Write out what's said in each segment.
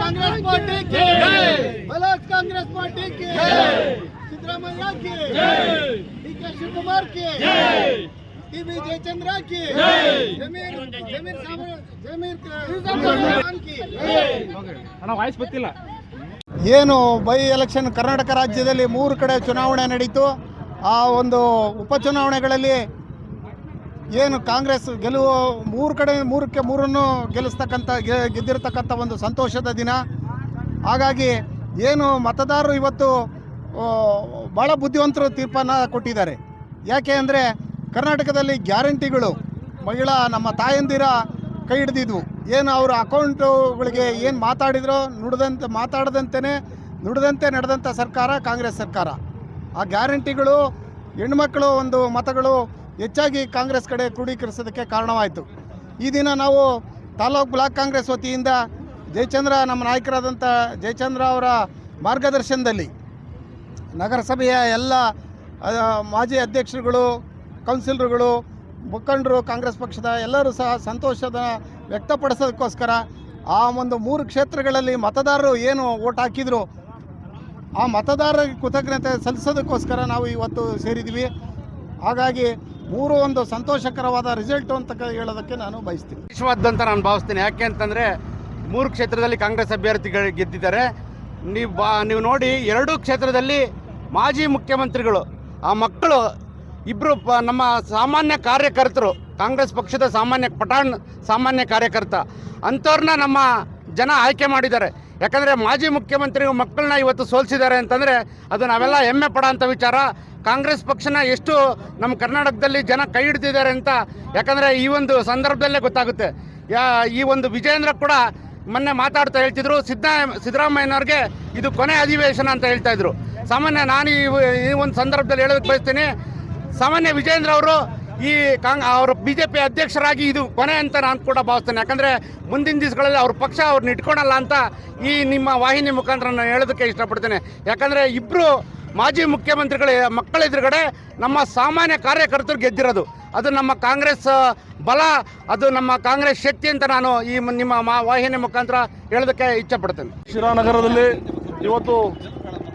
Congress party ಬಲಾತ್ Congress party Siddaramaiah D K Shivakumar TV Jayachandra voice ಗೊತ್ತಿಲ್ಲ. ಏನು by election Karnataka ರಾಜ್ಯದಲ್ಲಿ ಮೂರು ಕಡೆ ಚುನಾವಣೆ ನಡೀತು. ಆ ಒಂದು ಉಪಚುನಾವಣೆಗಳಲ್ಲಿ ಏನು ಕಾಂಗ್ರೆಸ್ ಗೆಲುವು ಮೂರು ಕಡೆ ಮೂರಕ್ಕೆ ಮೂರನ್ನು ಗೆಲ್ಲಿಸ್ತಕ್ಕಂಥ ಗೆದ್ದಿರ್ತಕ್ಕಂಥ ಒಂದು ಸಂತೋಷದ ದಿನ. ಹಾಗಾಗಿ ಏನು ಮತದಾರರು ಇವತ್ತು ಭಾಳ ಬುದ್ಧಿವಂತರು ತೀರ್ಪನ್ನು ಕೊಟ್ಟಿದ್ದಾರೆ. ಯಾಕೆ ಅಂದರೆ ಕರ್ನಾಟಕದಲ್ಲಿ ಗ್ಯಾರಂಟಿಗಳು ಮಹಿಳಾ ನಮ್ಮ ತಾಯಂದಿರ ಕೈ ಹಿಡಿದಿದ್ವು. ಏನು ಅವರ ಅಕೌಂಟುಗಳಿಗೆ ಏನು ಮಾತಾಡಿದ್ರೋ ನುಡಿದಂತೆ ಮಾತಾಡದಂತೆಯೇ ನುಡಿದಂತೆ ನಡೆದಂಥ ಸರ್ಕಾರ ಕಾಂಗ್ರೆಸ್ ಸರ್ಕಾರ. ಆ ಗ್ಯಾರಂಟಿಗಳು ಹೆಣ್ಮಕ್ಳು ಒಂದು ಮತಗಳು ಹೆಚ್ಚಾಗಿ ಕಾಂಗ್ರೆಸ್ ಕಡೆ ಕ್ರೋಢೀಕರಿಸೋದಕ್ಕೆ ಕಾರಣವಾಯಿತು. ಈ ದಿನ ನಾವು ತಾಲೂಕು ಬ್ಲಾಕ್ ಕಾಂಗ್ರೆಸ್ ವತಿಯಿಂದ ಜಯಚಂದ್ರ ನಮ್ಮ ನಾಯಕರಾದಂಥ ಜಯಚಂದ್ರ ಅವರ ಮಾರ್ಗದರ್ಶನದಲ್ಲಿ ನಗರಸಭೆಯ ಎಲ್ಲ ಮಾಜಿ ಅಧ್ಯಕ್ಷರುಗಳು, ಕೌನ್ಸಿಲರ್ಗಳು, ಮುಖಂಡರು, ಕಾಂಗ್ರೆಸ್ ಪಕ್ಷದ ಎಲ್ಲರೂ ಸಹ ಸಂತೋಷದ ವ್ಯಕ್ತಪಡಿಸೋದಕ್ಕೋಸ್ಕರ ಆ ಒಂದು ಮೂರು ಕ್ಷೇತ್ರಗಳಲ್ಲಿ ಮತದಾರರು ಏನು ಓಟ್ ಹಾಕಿದ್ರು, ಆ ಮತದಾರರಿಗೆ ಕೃತಜ್ಞತೆ ಸಲ್ಲಿಸೋದಕ್ಕೋಸ್ಕರ ನಾವು ಇವತ್ತು ಸೇರಿದ್ದೀವಿ. ಹಾಗಾಗಿ ಮೂರು ಒಂದು ಸಂತೋಷಕರವಾದ ರಿಸಲ್ಟು ಅಂತ ಹೇಳೋದಕ್ಕೆ ನಾನು ಬಯಸ್ತೀನಿ. ವಿಶ್ವಾದ್ಯಂತ ನಾನು ಭಾವಿಸ್ತೀನಿ. ಯಾಕೆ ಅಂತಂದರೆ ಮೂರು ಕ್ಷೇತ್ರದಲ್ಲಿ ಕಾಂಗ್ರೆಸ್ ಅಭ್ಯರ್ಥಿಗಳು ಗೆದ್ದಿದ್ದಾರೆ. ನೀವು ಬಾ ನೀವು ನೋಡಿ ಎರಡೂ ಕ್ಷೇತ್ರದಲ್ಲಿ ಮಾಜಿ ಮುಖ್ಯಮಂತ್ರಿಗಳು, ಆ ಮಕ್ಕಳು ಇಬ್ಬರು ನಮ್ಮ ಸಾಮಾನ್ಯ ಕಾರ್ಯಕರ್ತರು, ಕಾಂಗ್ರೆಸ್ ಪಕ್ಷದ ಸಾಮಾನ್ಯ ಪಠಾಣ್ ಸಾಮಾನ್ಯ ಕಾರ್ಯಕರ್ತ, ಅಂಥವ್ರನ್ನ ನಮ್ಮ ಜನ ಆಯ್ಕೆ ಮಾಡಿದ್ದಾರೆ. ಯಾಕಂದರೆ ಮಾಜಿ ಮುಖ್ಯಮಂತ್ರಿ ಮಕ್ಕಳನ್ನ ಇವತ್ತು ಸೋಲಿಸಿದ್ದಾರೆ ಅಂತಂದರೆ ಅದು ನಾವೆಲ್ಲ ಹೆಮ್ಮೆ ಪಡೋಂಥ ವಿಚಾರ. ಕಾಂಗ್ರೆಸ್ ಪಕ್ಷನ ಎಷ್ಟು ನಮ್ಮ ಕರ್ನಾಟಕದಲ್ಲಿ ಜನ ಕೈ ಹಿಡ್ತಿದ್ದಾರೆ ಅಂತ, ಯಾಕಂದರೆ ಈ ಒಂದು ಸಂದರ್ಭದಲ್ಲೇ ಗೊತ್ತಾಗುತ್ತೆ. ಯಾ, ಈ ಒಂದು ವಿಜಯೇಂದ್ರ ಕೂಡ ಮೊನ್ನೆ ಮಾತಾಡ್ತಾ ಹೇಳ್ತಿದ್ರು, ಸಿದ್ದ, ಸಿದ್ದರಾಮಯ್ಯನವ್ರಿಗೆ ಇದು ಕೊನೆ ಅಧಿವೇಶನ ಅಂತ ಹೇಳ್ತಾ ಇದ್ರು. ಸಾಮಾನ್ಯ ನಾನು ಈ ಈ ಒಂದು ಸಂದರ್ಭದಲ್ಲಿ ಹೇಳೋದಕ್ಕೆ ಬಯಸ್ತೀನಿ, ಸಾಮಾನ್ಯ ವಿಜಯೇಂದ್ರ ಅವರು ಈ ಕಾಂಗ್, ಅವರು ಬಿ ಜೆ ಪಿ ಅಧ್ಯಕ್ಷರಾಗಿ ಇದು ಕೊನೆ ಅಂತ ನಾನು ಕೂಡ ಭಾವಿಸ್ತೇನೆ. ಯಾಕಂದರೆ ಮುಂದಿನ ದಿವಸಗಳಲ್ಲಿ ಅವ್ರ ಪಕ್ಷ ಅವ್ರನ್ನ ಇಟ್ಕೊಳಲ್ಲ ಅಂತ ಈ ನಿಮ್ಮ ವಾಹಿನಿ ಮುಖಾಂತರ ನಾನು ಹೇಳೋದಕ್ಕೆ ಇಷ್ಟಪಡ್ತೇನೆ. ಯಾಕಂದರೆ ಇಬ್ಬರು ಮಾಜಿ ಮುಖ್ಯಮಂತ್ರಿಗಳ, ಮಕ್ಕಳ ಎದುರುಗಡೆ ನಮ್ಮ ಸಾಮಾನ್ಯ ಕಾರ್ಯಕರ್ತರು ಗೆದ್ದಿರೋದು. ಅದು ನಮ್ಮ ಕಾಂಗ್ರೆಸ್ ಬಲ, ಅದು ನಮ್ಮ ಕಾಂಗ್ರೆಸ್ ಶಕ್ತಿ ಅಂತ ನಾನು ಈ ನಿಮ್ಮ ಮಾ- ವಾಹಿನಿ ಮುಖಾಂತರ ಹೇಳೋದಕ್ಕೆ ಇಚ್ಛಪಡ್ತೇನೆ. ಶಿರಾನಗರದಲ್ಲಿ ಇವತ್ತು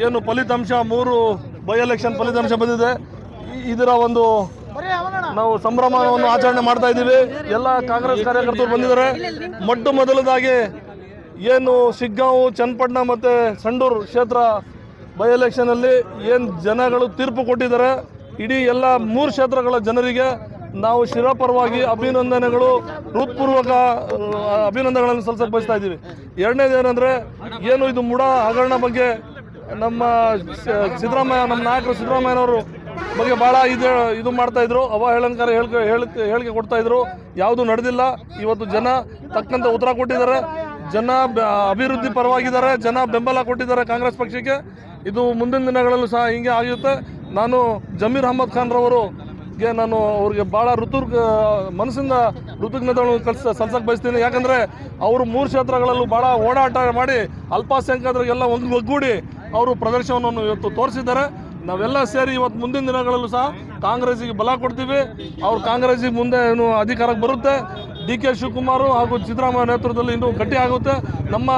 ಏನು ಫಲಿತಾಂಶ, ಮೂರು ಬೈ ಎಲೆಕ್ಷನ್ ಫಲಿತಾಂಶ ಬಂದಿದೆ. ಇದರ ಒಂದು ನಾವು ಸಂಭ್ರಮವನ್ನು ಆಚರಣೆ ಮಾಡ್ತಾ ಇದ್ದೀವಿ. ಎಲ್ಲ ಕಾಂಗ್ರೆಸ್ ಕಾರ್ಯಕರ್ತರು ಬಂದಿದ್ದಾರೆ. ಮೊಟ್ಟ ಮೊದಲದಾಗಿ ಏನು ಸಿಗ್ಗಾವು, ಚನ್ನಪಟ್ಟಣ ಮತ್ತು ಸಂಡೂರು ಕ್ಷೇತ್ರ ಬೈ ಎಲೆಕ್ಷನಲ್ಲಿ ಏನು ಜನಗಳು ತೀರ್ಪು ಕೊಟ್ಟಿದ್ದಾರೆ, ಇಡೀ ಎಲ್ಲ ಮೂರು ಕ್ಷೇತ್ರಗಳ ಜನರಿಗೆ ನಾವು ಶಿರಪರವಾಗಿ ಅಭಿನಂದನೆಗಳು, ಹೃತ್ಪೂರ್ವಕ ಅಭಿನಂದನೆಗಳನ್ನು ಸಲ್ಲಿಸಕ್ಕೆ ಬಯಸ್ತಾ ಇದ್ದೀವಿ. ಎರಡನೇದು ಏನಂದರೆ, ಏನು ಇದು ಮುಡ ಹಗರಣ ಬಗ್ಗೆ ನಮ್ಮ ಸಿದ್ದರಾಮಯ್ಯ, ನಮ್ಮ ನಾಯಕರು ಸಿದ್ದರಾಮಯ್ಯನವರು ಬಗ್ಗೆ ಭಾಳ ಇದು ಇದು ಮಾಡ್ತಾ ಇದ್ರು, ಅವಹೇಳನಕಾರ ಹೇಳಿಕೆ ಹೇಳಿಕೆ ಕೊಡ್ತಾ ಇದ್ರು. ಯಾವುದು ನಡೆದಿಲ್ಲ. ಇವತ್ತು ಜನ ತಕ್ಕಂತೆ ಉತ್ತರ ಕೊಟ್ಟಿದ್ದಾರೆ. ಜನ ಅಭಿವೃದ್ಧಿ ಪರವಾಗಿದ್ದಾರೆ. ಜನ ಬೆಂಬಲ ಕೊಟ್ಟಿದ್ದಾರೆ ಕಾಂಗ್ರೆಸ್ ಪಕ್ಷಕ್ಕೆ. ಇದು ಮುಂದಿನ ದಿನಗಳಲ್ಲೂ ಸಹ ಹಿಂಗೆ ಆಗುತ್ತೆ ನಾನು ಜಮೀರ್ ಅಹಮದ್ ಖಾನ್ ರವರು ಗೆ ನಾನು ಅವ್ರಿಗೆ ಭಾಳ ಋತು ಮನಸ್ಸಿಂದ ಋತುಜ್ಞತೆಗಳನ್ನು ಕಲಿಸ ಸಲ್ಸಕ್ಕೆ ಬಯಸ್ತೀನಿ. ಯಾಕಂದರೆ ಅವರು ಮೂರು ಕ್ಷೇತ್ರಗಳಲ್ಲೂ ಭಾಳ ಓಡಾಟ ಮಾಡಿ ಅಲ್ಪಸಂಖ್ಯಾತರಿಗೆಲ್ಲ ಒಂದು ಒಗ್ಗೂಡಿ ಅವರು ಪ್ರದರ್ಶನವನ್ನು ಇವತ್ತು ತೋರಿಸಿದ್ದಾರೆ. ನಾವೆಲ್ಲ ಸೇರಿ ಇವತ್ತು ಮುಂದಿನ ದಿನಗಳಲ್ಲೂ ಸಹ ಕಾಂಗ್ರೆಸ್ಸಿಗೆ ಬಲ ಕೊಡ್ತೀವಿ. ಅವ್ರು ಕಾಂಗ್ರೆಸ್ಗೆ ಮುಂದೆ ಏನು ಅಧಿಕಾರಕ್ಕೆ ಬರುತ್ತೆ. ಡಿ ಕೆ ಶಿವಕುಮಾರ್ ಹಾಗೂ ಸಿದ್ದರಾಮಯ್ಯ ನೇತೃತ್ವದಲ್ಲಿ ಇನ್ನೂ ಗಟ್ಟಿ ಆಗುತ್ತೆ ನಮ್ಮ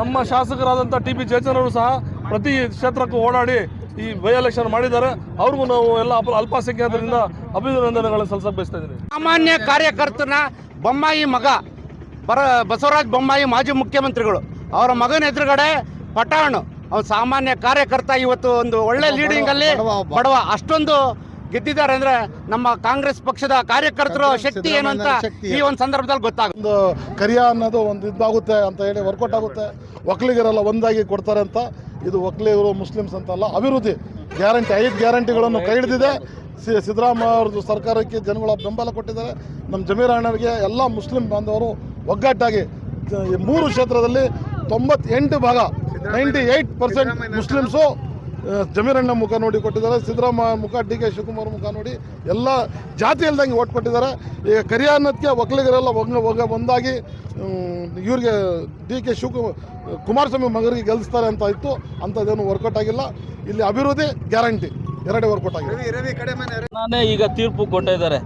ನಮ್ಮ ಶಾಸಕರಾದಂಥ ಟಿ ಪಿ ಜಯಚಂದ್ರವರು ಸಹ ಪ್ರತಿ ಕ್ಷೇತ್ರಕ್ಕೂ ಓಡಾಡಿ ಈ ಬೈ ಎಲೆಕ್ಷನ್ ಮಾಡಿದ್ದಾರೆ. ಅವ್ರಿಗೂ ನಾವು ಎಲ್ಲ ಅಲ್ಪ ಅಲ್ಪಸಂಖ್ಯಾತರಿಂದ ಅಭಿನಂದನೆಗಳನ್ನು ಸಲ್ಲಿಸಕ್ಕೆ ಬಯಸ್ತಾ ಇದ್ದೀನಿ. ಸಾಮಾನ್ಯ ಕಾರ್ಯಕರ್ತನ ಬೊಮ್ಮಾಯಿ ಮಗ ಬರ ಬಸವರಾಜ ಬೊಮ್ಮಾಯಿ ಮಾಜಿ ಮುಖ್ಯಮಂತ್ರಿಗಳು. ಅವರ ಮಗನ ಎದುರುಗಡೆ ಪಟಾಣು ಅವ್ನು ಸಾಮಾನ್ಯ ಕಾರ್ಯಕರ್ತ ಇವತ್ತು ಒಂದು ಒಳ್ಳೆ ಲೀಡಿಂಗ್ ಅಲ್ಲಿ ಬಡವ ಅಷ್ಟೊಂದು ಗೆದ್ದಿದ್ದಾರೆ ಅಂದ್ರೆ ನಮ್ಮ ಕಾಂಗ್ರೆಸ್ ಪಕ್ಷದ ಕಾರ್ಯಕರ್ತರ ಶಕ್ತಿ ಏನು ಅಂತ ಈ ಒಂದು ಸಂದರ್ಭದಲ್ಲಿ ಗೊತ್ತಾಗುತ್ತೆ. ಒಂದು ಕರಿಯ ಅನ್ನೋದು ಒಂದು ಇದಾಗುತ್ತೆ ಅಂತ ಹೇಳಿ ವರ್ಕೌಟ್ ಆಗುತ್ತೆ. ಒಕ್ಕಲಿಗರೆಲ್ಲ ಒಂದಾಗಿ ಕೊಡ್ತಾರೆ ಅಂತ. ಇದು ಒಕ್ಕಲಿಗರು ಮುಸ್ಲಿಮ್ಸ್ ಅಂತಲ್ಲ ಅಭಿವೃದ್ಧಿ. ಗ್ಯಾರಂಟಿ ಐದು ಗ್ಯಾರಂಟಿಗಳನ್ನು ಕೈ ಹಿಡಿದಿದೆ. ಸಿ ಸಿದ್ದರಾಮಯ್ಯ ಅವ್ರದ್ದು ಸರ್ಕಾರಕ್ಕೆ ಜನಗಳ ಬೆಂಬಲ ಕೊಟ್ಟಿದ್ದಾರೆ. ನಮ್ಮ ಜಮೀರ್ ಅಣ್ಣರಿಗೆ ಎಲ್ಲ ಮುಸ್ಲಿಂ ಬಾಂಧವರು ಒಗ್ಗಟ್ಟಾಗಿ ಮೂರು ಕ್ಷೇತ್ರದಲ್ಲಿ ತೊಂಬತ್ತೆಂಟು ಭಾಗ ನೈಂಟಿ ಏಯ್ಟ್ ಪರ್ಸೆಂಟ್ ಮುಸ್ಲಿಮ್ಸು ಜಮೀರಣ್ಣ ಮುಖ ನೋಡಿ ಕೊಟ್ಟಿದ್ದಾರೆ ಸಿದ್ದರಾಮಯ್ಯ ಮುಖ ಡಿ ಕೆ ಶಿವಕುಮಾರ್ ಮುಖ ನೋಡಿ ಎಲ್ಲ ಜಾತಿ ಇಲ್ದಂಗೆ ಓಟ್ ಕೊಟ್ಟಿದ್ದಾರೆ. ಈಗ ಕರಿಯ ಅನ್ನೋದಕ್ಕೆ ಒಕ್ಕಲಿಗರೆಲ್ಲ ಒಗ್ಗ ಒಗ್ಗ ಒಂದಾಗಿ ಇವ್ರಿಗೆ ಡಿ ಕೆ ಶಿವಕುಮಾರ್ ಕುಮಾರಸ್ವಾಮಿ ಮಗರಿಗೆ ಗೆಲ್ಲಿಸ್ತಾರೆ ಅಂತ ಇತ್ತು. ಅಂಥದ್ದೇನು ವರ್ಕೌಟ್ ಆಗಿಲ್ಲ. ಇಲ್ಲಿ ಅಭಿವೃದ್ಧಿ ಗ್ಯಾರಂಟಿ ಎರಡೇ ವರ್ಕೌಟ್ ಆಗಿದೆ. ರವಿ ರವಿ ಕಡೆ ಮನೆ ನಾನೇ ಈಗ ತೀರ್ಪು ಕೊಟ್ಟಿದ್ದಾರೆ.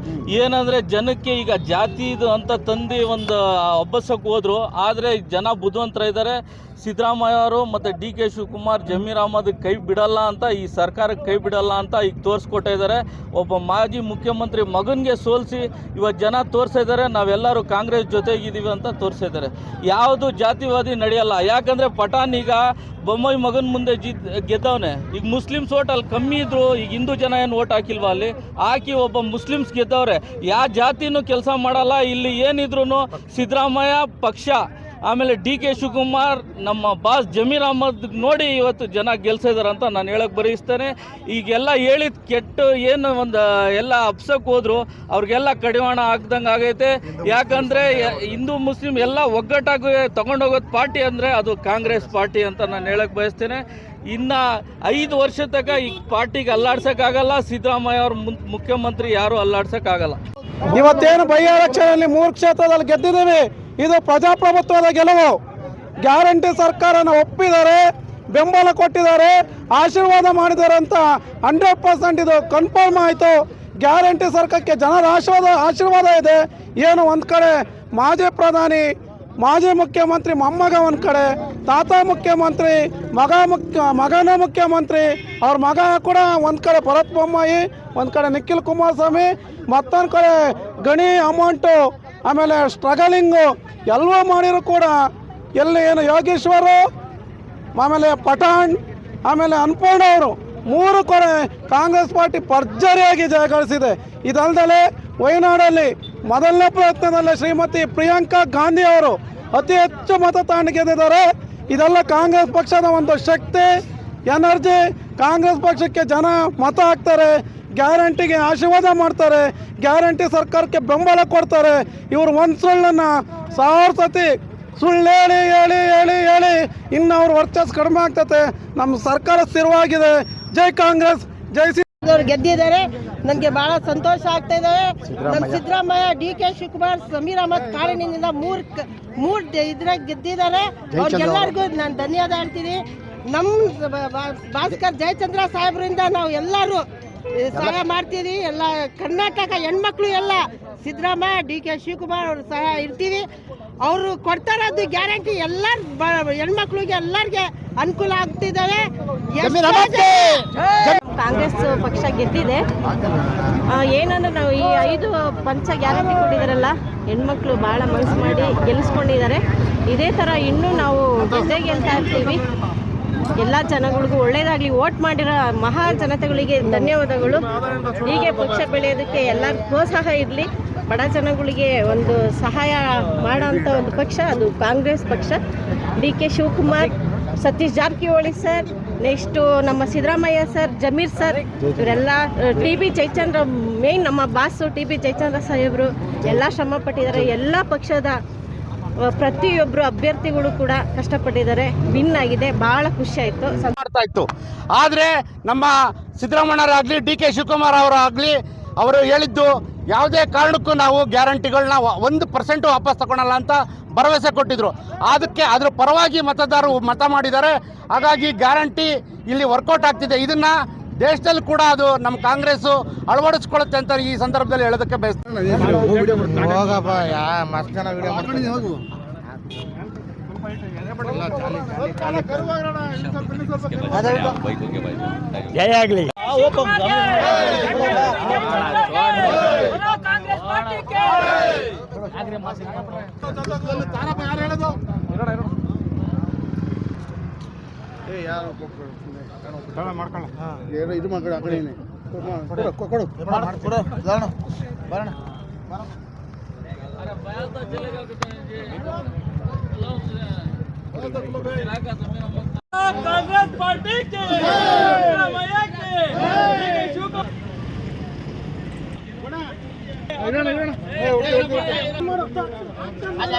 ಏನಂದ್ರೆ ಜನಕ್ಕೆ ಈಗ ಜಾತಿ ಇದು ಅಂತ ತಂದು ಒಂದು ಒಬ್ಬಸಕ್ಕೆ ಹೋದ್ರು ಆದರೆ ಜನ ಬುದ್ಧಿವಂತರ ಇದ್ದಾರೆ. ಸಿದ್ದರಾಮಯ್ಯ ಅವರು ಮತ್ತು ಡಿ ಕೆ ಶಿವಕುಮಾರ್, ಜಮೀರ್ ಅಹಮದ್ ಕೈ ಬಿಡಲ್ಲ ಅಂತ, ಈ ಸರ್ಕಾರಕ್ಕೆ ಕೈ ಬಿಡಲ್ಲ ಅಂತ ಈಗ ತೋರಿಸ್ಕೊಟ್ಟಿದ್ದಾರೆ ಒಬ್ಬ ಮಾಜಿ ಮುಖ್ಯಮಂತ್ರಿ ಮಗನಿಗೆ ಸೋಲಿಸಿ ಇವತ್ತು ಜನ ತೋರಿಸಿದ್ದಾರೆ ನಾವೆಲ್ಲರೂ ಕಾಂಗ್ರೆಸ್ ಜೊತೆಗಿದ್ದೀವಿ ಅಂತ ತೋರಿಸಿದ್ದಾರೆ ಯಾವುದು ಜಾತಿವಾದಿ ನಡೆಯಲ್ಲ. ಯಾಕಂದರೆ ಪಠಾನ್ ಈಗ ಬೊಮ್ಮಾಯಿ ಮಗನ ಮುಂದೆ ಜಿ ಗೆದ್ದವನೇ. ಈಗ ಮುಸ್ಲಿಮ್ಸ್ ಓಟ್ ಅಲ್ಲಿ ಕಮ್ಮಿ ಇದ್ರು, ಈಗ ಹಿಂದೂ ಜನ ಏನು ಓಟ್ ಹಾಕಿಲ್ವಾ ಅಲ್ಲಿ? ಹಾಕಿ ಒಬ್ಬ ಮುಸ್ಲಿಮ್ಸ್ ಗೆದ್ದವ್ರೆ. ಯಾವ ಜಾತಿನೂ ಕೆಲಸ ಮಾಡಲ್ಲ. ಇಲ್ಲಿ ಏನಿದ್ರು ಸಿದ್ದರಾಮಯ್ಯ ಪಕ್ಷ. ಆಮೇಲೆ ಡಿ ಕೆ ಶಿವಕುಮಾರ್, ನಮ್ಮ ಬಾಸ್ ಜಮೀರ್ ಅಹಮದ್ ನೋಡಿ ಇವತ್ತು ಜನ ಗೆಲ್ಸಿದಾರೆ ಅಂತ ನಾನು ಹೇಳಕ್ಕೆ ಬಯಸ್ತೇನೆ ಈಗೆಲ್ಲ ಹೇಳಿದ ಕೆಟ್ಟು ಏನು ಒಂದು ಎಲ್ಲ ಅಪ್ಸಕ್ಕೆ ಹೋದ್ರು, ಅವ್ರಿಗೆಲ್ಲ ಕಡಿವಾಣ ಹಾಕ್ದಂಗೆ ಆಗೈತೆ. ಯಾಕಂದ್ರೆ ಹಿಂದೂ ಮುಸ್ಲಿಂ ಎಲ್ಲ ಒಗ್ಗಟ್ಟಾಗಿ ತೊಗೊಂಡೋಗೋದು ಪಾರ್ಟಿ ಅಂದರೆ ಅದು ಕಾಂಗ್ರೆಸ್ ಪಾರ್ಟಿ ಅಂತ ನಾನು ಹೇಳಕ್ಕೆ ಬಯಸ್ತೇನೆ. ಇನ್ನ ಐದು ವರ್ಷ ತನಕ ಈ ಪಾರ್ಟಿಗೆ ಅಲ್ಲಾಡ್ಸೋಕ್ಕಾಗಲ್ಲ ಸಿದ್ದರಾಮಯ್ಯ ಅವ್ರ ಮುಖ್ಯಮಂತ್ರಿ ಯಾರು ಅಲ್ಲಾಡ್ಸೋಕ್ಕಾಗಲ್ಲ ಇವತ್ತೇನು ಬೈ ಎಲೆಕ್ಷನ್ ಅಲ್ಲಿ ಮೂರು ಕ್ಷೇತ್ರದಲ್ಲಿ ಗೆದ್ದಿದ್ದೀವಿ. ಇದು ಪ್ರಜಾಪ್ರಭುತ್ವದ ಗೆಲುವು. ಗ್ಯಾರಂಟಿ ಸರ್ಕಾರನ ಒಪ್ಪಿದ್ದಾರೆ ಬೆಂಬಲ ಕೊಟ್ಟಿದ್ದಾರೆ, ಆಶೀರ್ವಾದ ಮಾಡಿದ್ದಾರೆ ಅಂತ ಹಂಡ್ರೆಡ್ ಪರ್ಸೆಂಟ್ ಇದು ಕನ್ಫರ್ಮ್ ಆಯಿತು. ಗ್ಯಾರಂಟಿ ಸರ್ಕಾರಕ್ಕೆ ಜನರ ಆಶೀರ್ವಾದ ಆಶೀರ್ವಾದ ಇದೆ. ಏನು ಒಂದು ಕಡೆ ಮಾಜಿ ಪ್ರಧಾನಿ, ಮಾಜಿ ಮುಖ್ಯಮಂತ್ರಿ ಮೊಮ್ಮಗ ಒಂದು ಕಡೆ, ತಾತ ಮುಖ್ಯಮಂತ್ರಿ, ಮಗ ಮುಖ್ಯ, ಮಗನ ಮುಖ್ಯಮಂತ್ರಿ, ಅವ್ರ ಮಗ ಕೂಡ ಒಂದು ಕಡೆ ಭರತ್ ಬೊಮ್ಮಾಯಿ, ಒಂದು ಕಡೆ ನಿಖಿಲ್ ಕುಮಾರಸ್ವಾಮಿ, ಮತ್ತೊಂದು ಕಡೆ ಗಣಿ ಅಮೌಂಟು. ಆಮೇಲೆ ಸ್ಟ್ರಗಲಿಂಗು ಎಲ್ಲವೂ ಮಾಡಿದ್ರು ಕೂಡ ಎಲ್ಲಿ ಏನು ಯೋಗೇಶ್ವರು, ಆಮೇಲೆ ಪಠಾಣ್, ಆಮೇಲೆ ಅನ್ಪೂರ್ಣ ಅವರು ಮೂರು ಕೊನೆ ಕಾಂಗ್ರೆಸ್ ಪಾರ್ಟಿ ಭರ್ಜರಿಯಾಗಿ ಜಯಗಳಿಸಿದೆ ಇದಲ್ಲದೆ ವಯನಾಡಲ್ಲಿ ಮೊದಲನೇ ಪ್ರಯತ್ನದಲ್ಲಿ ಶ್ರೀಮತಿ ಪ್ರಿಯಾಂಕಾ ಗಾಂಧಿ ಅವರು ಅತಿ ಹೆಚ್ಚು ಮತ ತಾಣ ಗೆದ್ದಿದ್ದಾರೆ. ಇದೆಲ್ಲ ಕಾಂಗ್ರೆಸ್ ಪಕ್ಷದ ಒಂದು ಶಕ್ತಿ, ಎನರ್ಜಿ. ಕಾಂಗ್ರೆಸ್ ಪಕ್ಷಕ್ಕೆ ಜನ ಮತ ಹಾಕ್ತಾರೆ. ಗ್ಯಾರಂಟಿಗೆ ಆಶೀರ್ವಾದ ಮಾಡ್ತಾರೆ ಗ್ಯಾರಂಟಿ ಸರ್ಕಾರಕ್ಕೆ ಬೆಂಬಲ ಕೊಡ್ತಾರೆ. ಇವರು ಒಂದು ಸುಳ್ಳನ್ನು ಸಾವಿರ ಸತಿ ಸುಳ್ಳು ಹೇಳಿ ಹೇಳಿ ಹೇಳಿ ಹೇಳಿ ಇನ್ನು ಅವ್ರ ವರ್ಚಸ್ ಕಡಿಮೆ ಆಗ್ತತೆ. ನಮ್ಮ ಸರ್ಕಾರ ಸ್ಥಿರವಾಗಿದೆ. ಜೈ ಕಾಂಗ್ರೆಸ್ ಜೈ ಸಿ ಅವ್ರು ಗೆದ್ದಿದ್ದಾರೆ. ನನಗೆ ಬಹಳ ಸಂತೋಷ ಆಗ್ತಾ ಇದೆ. ನಮ್ಮ ಸಿದ್ದರಾಮಯ್ಯ ಡಿ ಕೆ ಶಿವಕುಮಾರ್ ಸಮೀರ್ ಅಹಮದ್ ಕಾರಣದಿಂದ ಮೂರ್ ಕ- ಮೂರ್ ದ- ಇದ್ರಾಗ ಗೆದ್ದಿದ್ದಾರೆ. ಅವ್ರಿಗೆಲ್ಲರಿಗೂ ನಾನು ಧನ್ಯವಾದ ಹೇಳ್ತೀನಿ. ನಮ್ಮ ಭಾಸ್ಕರ್ ಜಯಚಂದ್ರ ಸಾಹೇಬ್ರಿಂದ ನಾವು ಎಲ್ಲರೂ ಸಹಾಯ ಮಾಡ್ತೀವಿ ಎಲ್ಲ ಕರ್ನಾಟಕ ಹೆಣ್ಮಕ್ಳು ಎಲ್ಲ ಸಿದ್ದರಾಮಯ್ಯ ಡಿ ಕೆ ಶಿವಕುಮಾರ್ ಅವರು ಸಹ ಇರ್ತೀವಿ. ಅವರು ಕೊಡ್ತಾರದು ಗ್ಯಾರಂಟಿ ಎಲ್ಲರ ಹೆಣ್ಮಕ್ಳಿಗೆ ಎಲ್ಲರಿಗೆ ಅನುಕೂಲ ಆಗ್ತಿದ್ದಾವೆ ಕಾಂಗ್ರೆಸ್ ಪಕ್ಷ ಗೆದ್ದಿದೆ. ಏನಂದ್ರೆ ನಾವು ಈ ಐದು ಪಂಚ ಗ್ಯಾರಂಟಿ ಕೊಟ್ಟಿದ್ದಾರಲ್ಲ ಹೆಣ್ಮಕ್ಳು ಭಾಳ ಮನಸ್ಸು ಮಾಡಿ ಗೆಲ್ಲಿಸ್ಕೊಂಡಿದ್ದಾರೆ ಇದೇ ಥರ ಇನ್ನೂ ನಾವು ಗೆದ್ದೇ ಗೆಲ್ತಾ ಇರ್ತೀವಿ. ಎಲ್ಲ ಜನಗಳಿಗೂ ಒಳ್ಳೇದಾಗಲಿ. ವೋಟ್ ಮಾಡಿರೋ ಮಹಾ ಜನತೆಗಳಿಗೆ ಧನ್ಯವಾದಗಳು. ಹೀಗೆ ಪಕ್ಷ ಬೆಳೆಯೋದಕ್ಕೆ ಎಲ್ಲರ ಪ್ರೋತ್ಸಾಹ ಇರಲಿ. ಬಡ ಜನಗಳಿಗೆ ಒಂದು ಸಹಾಯ ಮಾಡೋಂಥ ಒಂದು ಪಕ್ಷ, ಅದು ಕಾಂಗ್ರೆಸ್ ಪಕ್ಷ. D K Shivakumar, Satish Jarkiholi sir next ನಮ್ಮ ಸಿದ್ದರಾಮಯ್ಯ ಸರ್, ಜಮೀರ್ ಸರ್, ಇವರೆಲ್ಲ ಟಿ ಬಿ ಜಯಚಂದ್ರ ಮೇಯ್ನ್ ನಮ್ಮ ಬಾಸು ಟಿ ಬಿ ಜಯಚಂದ್ರ ಸಾಹೇಬರು. ಎಲ್ಲ ಶ್ರಮಪಟ್ಟಿದ್ದಾರೆ ಎಲ್ಲ ಪಕ್ಷದ ಪ್ರತಿಯೊಬ್ಬರು ಅಭ್ಯರ್ಥಿಗಳು ಕೂಡ ಕಷ್ಟಪಟ್ಟಿದ್ದಾರೆ. ವಿನ್ ಆಗಿದೆ. ಖುಷಿ ಆಯಿತು. ಮಾಡ್ತಾ ಇತ್ತು. ಆದರೆ ನಮ್ಮ ಸಿದ್ದರಾಮಣ್ಣರಾಗಲಿ ಡಿ ಕೆ ಶಿವಕುಮಾರ್ ಅವರಾಗಲಿ, ಅವರು ಹೇಳಿದ್ದು ಯಾವುದೇ ಕಾರಣಕ್ಕೂ ನಾವು ಗ್ಯಾರಂಟಿಗಳನ್ನ ಒಂದು ಪರ್ಸೆಂಟು ವಾಪಸ್ ತಗೊಳಲ್ಲ ಅಂತ ಭರವಸೆ ಕೊಟ್ಟಿದ್ರು. ಅದಕ್ಕೆ ಅದ್ರ ಪರವಾಗಿ ಮತದಾರರು ಮತ ಮಾಡಿದ್ದಾರೆ. ಹಾಗಾಗಿ ಗ್ಯಾರಂಟಿ ಇಲ್ಲಿ ವರ್ಕೌಟ್ ಆಗ್ತಿದೆ. ಇದನ್ನ ದೇಶದಲ್ಲಿ ಕೂಡ ಅದು ನಮ್ಮ ಕಾಂಗ್ರೆಸ್ ಅಳವಡಿಸ್ಕೊಳ್ಳುತ್ತೆ ಅಂತ ಈ ಸಂದರ್ಭದಲ್ಲಿ ಹೇಳೋದಕ್ಕೆ ಬಯಸ್ತೀನಿ ಇದು ಮಕ್ಕಳು ಆ ಕಡೆನೇ ಕೊಡು ಕಾಂಗ್ರೆಸ್ ಪಾರ್ಟಿ আরে